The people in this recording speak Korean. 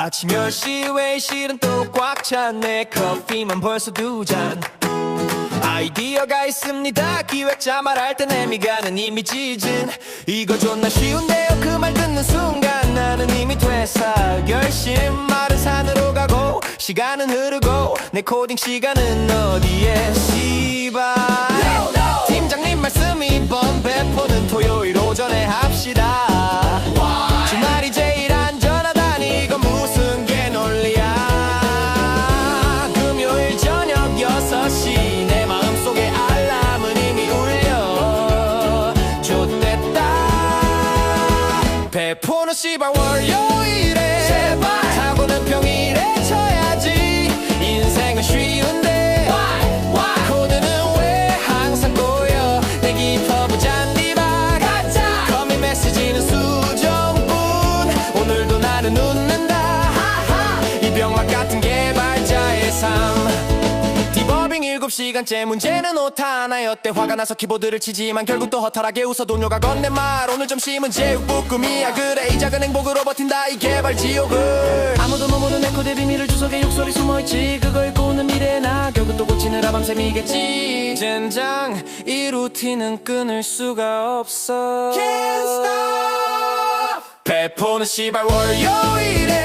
아침 10시 외실은 또꽉 찼네. 커피만 벌써 두잔. 아이디어가 있습니다. 기획자 말할 땐 애미 가는 이미 찢은. 이거 존나 쉬운데요. 그 말 듣는 순간 나는 이미 퇴사 결심. 마른 산으로 가고 시간은 흐르고 내 코딩 시간은 어디에 씨발 배포는 씨발 월요일에 제발. 사고는 평일에 쳐야지. 인생은 쉬운데 코드는 왜 항상 꼬여? 내 기퍼브 잔디밭. 가자. 커밋 메시지는 수정뿐. 오늘도 나는 웃 7시간째 문제는 오타 하나였대 화가 나서 키보드를 치지만 결국 또 허탈하게 웃어 동료가 건넨 말. 오늘 점심은 제육볶음이야. 그래 이 작은 행복으로 버틴다 이 개발 지옥을. 아무도 모르는 내 코드의 비밀을 주석에 욕설이 숨어있지. 그거 읽고 오는 미래의 나. 결국 또 고치느라 밤샘이겠지. 젠장 이 루틴은 끊을 수가 없어. 배포는 씨발 월요일